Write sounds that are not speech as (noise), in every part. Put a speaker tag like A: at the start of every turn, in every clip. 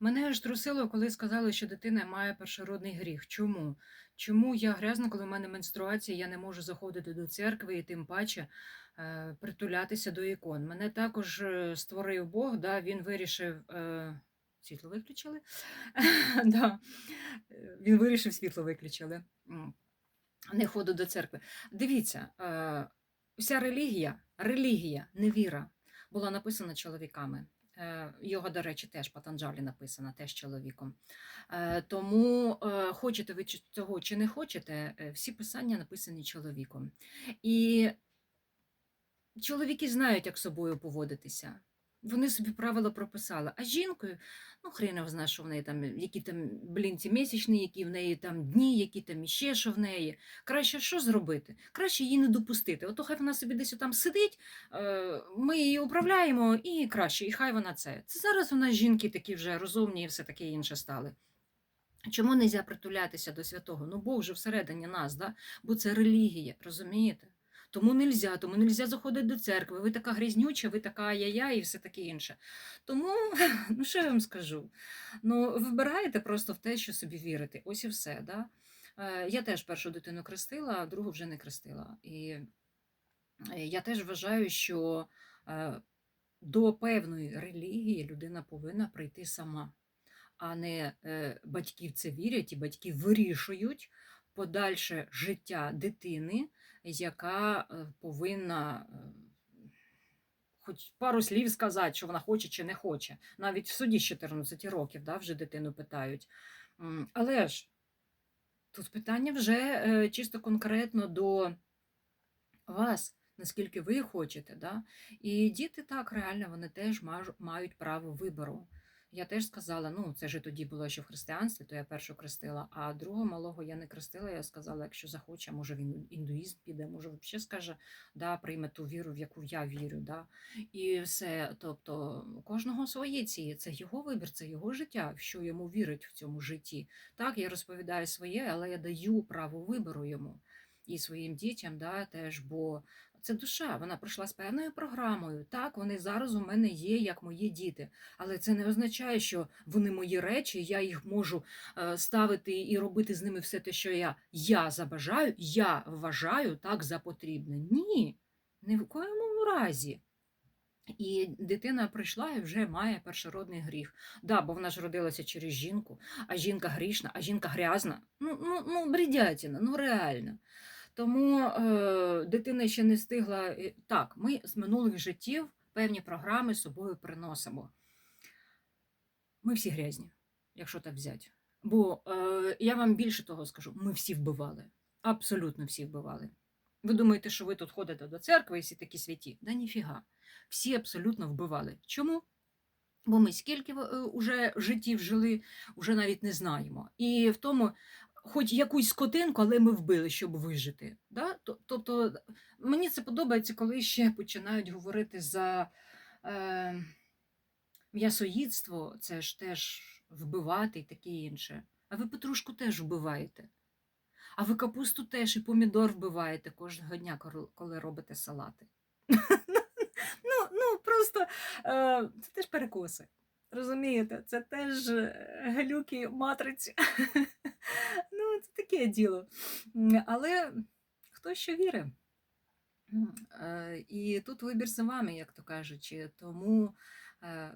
A: Мене аж трусило, коли сказали, що дитина має першородний гріх. Чому? Чому я грязна, коли в мене менструація, я не можу заходити до церкви і тим паче е, притулятися до ікон. Мене також е, створив Бог, да, він вирішив. Е, світло виключили? (laughs) да. Він вирішив світло виключили. Не ходу до церкви. Дивіться, е, вся релігія, релігія, невіра була написана чоловіками. Е, Його, до речі, теж Патанджалі написана, теж чоловіком. Е, Тому е, хочете ви цього чи не хочете, всі писання написані чоловіком. І чоловіки знають, як собою поводитися. Вони собі правила прописали. А жінкою, ну хрен його знає, що в неї там, які там блінці місячні, які в неї там дні, які там іще що в неї. Краще що зробити? Краще її не допустити. Ото хай вона собі десь там сидить, е, ми її управляємо і краще, і хай вона це. Це зараз у нас жінки такі вже розумні і все таке інше стали. Чому не можна притулятися до святого? Ну Бог же всередині нас, да? бо це релігія, розумієте? Тому нельзя, тому нельзя заходити до церкви. Ви така грізнюча, ви така я-я і все таке інше. Тому, (laughs) ну що я вам скажу? Ну, вибираєте просто в те, що собі вірите. Ось і все. Да? Е, Я теж першу дитину крестила, а другу вже не крестила. І е, я теж вважаю, що е, до певної релігії людина повинна прийти сама, а не батьки в це вірять, і батьки вирішують подальше життя дитини, яка е, повинна. е, Хоч пару слів сказати, що вона хоче чи не хоче. Навіть в суді з 14 років да, вже дитину питають. Але ж тут питання вже е, чисто конкретно до вас, наскільки ви хочете. Да? І діти так реально вони теж мають право вибору. Я теж сказала, ну це ж тоді було ще в християнстві, то я першу крестила, а другого малого я не крестила. Я сказала, якщо захоче, може він індуїзм піде, може взагалі скаже, да, прийме ту віру, в яку я вірю. Да. І все. Тобто кожного свої ці, це його вибір, це його життя, що йому вірить в цьому житті. Так, я розповідаю своє, але я даю право вибору йому і своїм дітям да, теж, бо це душа, вона пройшла з певною програмою. Так, вони зараз у мене є як мої діти, але це не означає, що вони мої речі, я їх можу е, ставити і робити з ними все те, що я, я забажаю, я вважаю так за потрібне. Ні, ні в коєму разі. І дитина прийшла і вже має першородний гріх. Да, бо вона ж родилася через жінку, а жінка грішна, а жінка грязна. Ну, ну, ну бредятіна, ну реально. Тому е, дитина ще не встигла. е, Так, ми з минулих життів певні програми з собою приносимо. Ми всі грязні, якщо так взяти. Бо е, я вам більше того скажу: ми всі вбивали. Абсолютно всі вбивали. Ви думаєте, що ви тут ходите до церкви і всі такі святі? Да ніфіга. Всі абсолютно вбивали. Чому? Бо ми скільки е, уже життів жили, вже навіть не знаємо. І в тому, хоч якусь скотинку, але ми вбили, щоб вижити. Да? Тобто мені це подобається, коли ще починають говорити за е, м'ясоїдство, це ж теж вбивати і таке інше. А ви петрушку теж вбиваєте. А ви капусту теж і помідор вбиваєте кожного дня, коли- робите салати. (laughs) Ну, ну просто е, це теж перекоси. Розумієте, це теж е, глюки матриці. (laughs) Ну, це таке діло. Але хто що вірить. Е, І тут вибір за вами, як то кажучи. Тому е,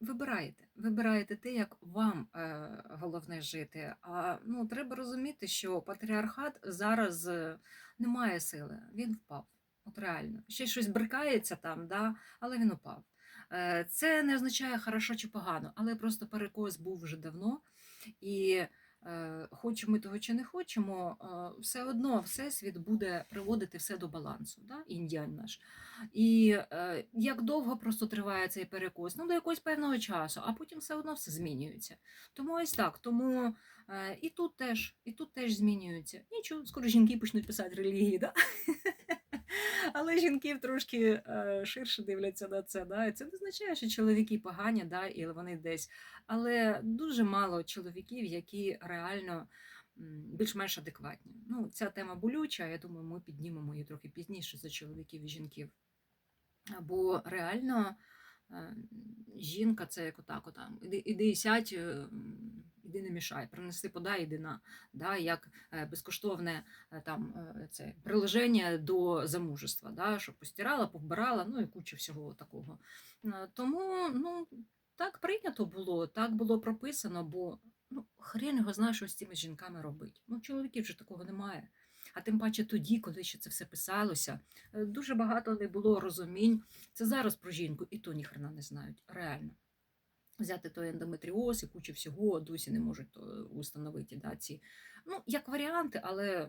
A: вибирайте. Вибирайте те, як вам е, головне жити. А ну, треба розуміти, що патріархат зараз не має сили, він впав. От реально. Ще щось брикається там, да? але він упав. Це не означає хорошо чи погано, але просто перекос був вже давно. І хочемо ми того чи не хочемо, е, все одно Всесвіт буде приводити все до балансу, да? індіань наш. І е, як довго просто триває цей перекос? Ну, до якогось певного часу, а потім все одно все змінюється. Тому ось так. Тому е, і тут теж, і тут теж змінюється. Нічого, скоро жінки почнуть писати релігії, да? (laughs) Але жінки трошки е, ширше дивляться на це. Да? Це не означає, що чоловіки погані, да? і вони десь. Але дуже мало чоловіків, які реально більш-менш адекватні. Ну, ця тема болюча, я думаю, ми піднімемо її трохи пізніше за чоловіків і жінків. Бо реально е, жінка це як отак, отам. Іди, сядь, іди не мішай, принеси подай, іди на. Да, як е, безкоштовне е, там, е, це, приложення до замужества, да, щоб постирала, повбирала, ну і куча всього такого. Тому ну, так прийнято було, так було прописано, бо ну, хрен його знає, що з цими жінками робить. Ну, чоловіків вже такого немає. А тим паче тоді, коли ще це все писалося, дуже багато не було розумінь. Це зараз про жінку, і то ніхрена не знають. Реально. Взяти той ендометріоз і кучу всього досі не можуть е, установити. Да, ці. Ну, як варіанти, але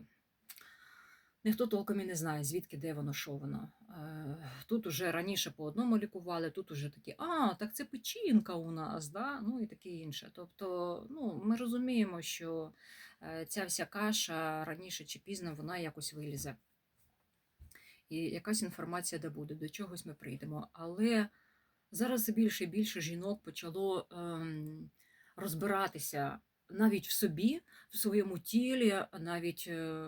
A: ніхто толком і не знає, звідки, де воно, що воно. Е, Тут уже раніше по одному лікували, тут уже такі, а, так це печінка у нас, да? ну і таке інше. Тобто, ну, ми розуміємо, що е, ця вся каша раніше чи пізно вона якось вилізе. І якась інформація де буде, до чогось ми прийдемо. Але зараз більше і більше жінок почало ем, розбиратися навіть в собі, в своєму тілі, навіть е,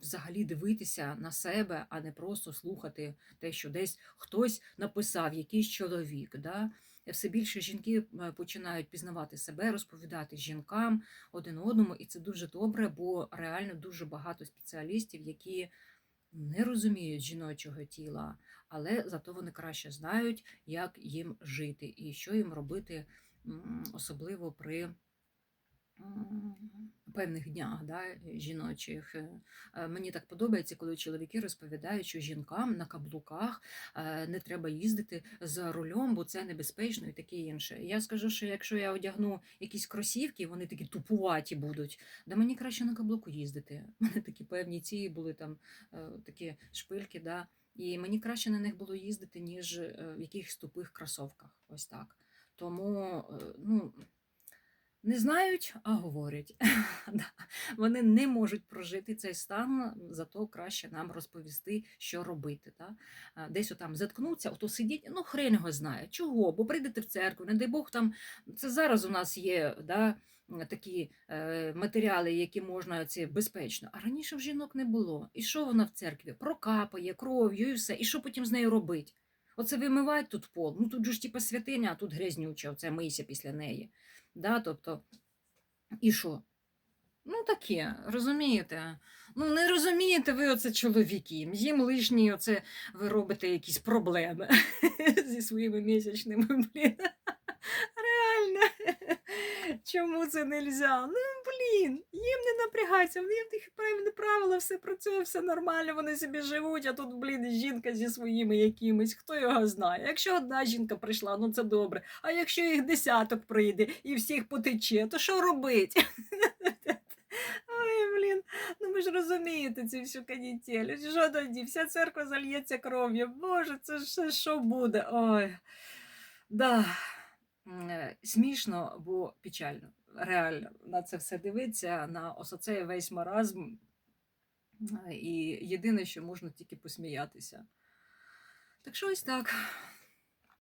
A: взагалі дивитися на себе, а не просто слухати те, що десь хтось написав, якийсь чоловік. Да? Все більше жінки починають пізнавати себе, розповідати жінкам один одному, і це дуже добре, бо реально дуже багато спеціалістів, які не розуміють жіночого тіла, але зато вони краще знають, як їм жити і що їм робити, особливо при певних днях да, жіночих. Е, е, Мені так подобається, коли чоловіки розповідають, що жінкам на каблуках е, не треба їздити за рулем, бо це небезпечно і таке інше. Я скажу, що якщо я одягну якісь кросівки, вони такі тупуваті будуть, да мені краще на каблуку їздити. (laughs) У мене такі певні ці були там такі шпильки, да, і мені краще на них було їздити, ніж в якихось тупих кросовках. Ось так. Тому, ну. Не знають, а говорять. (laughs) Вони не можуть прожити цей стан, зато краще нам розповісти, що робити. Та? Десь отам заткнуться, ото сидіть, ну хрен його знає. Чого? Бо прийдете в церкву, не дай Бог там. Це зараз у нас є да, такі е, матеріали, які можна це безпечно. А раніше в жінок не було. І що вона в церкві? Прокапає кров'ю і все. І що потім з нею робить? Оце вимивають тут пол. Ну тут же ж типа святиня, а тут грязнюча, оце мийся після неї. Да, тобто, і що? Ну таке, розумієте? Ну не розумієте ви оце чоловіки. Їм лишні оце ви робите якісь проблеми (laughs) зі своїми місячними. Реально. (laughs) Чому це не можна? Ну, блін, їм не напрягайся, в них певні правила, все працює, все нормально, вони собі живуть, а тут, блін, жінка зі своїми якимись, хто його знає. Якщо одна жінка прийшла, ну це добре. А якщо їх десяток прийде і всіх потече, то що робить? (laughs) Ой, блін, ну ви ж розумієте цю всю канітель. Що тоді? Вся церква зальється кров'ю. Боже, це ж що буде? Ой. Да. Е, Смішно, бо печально. Реально на це все дивиться, на ось оцей весь маразм. Е, І єдине, що можна тільки посміятися. Так що ось так.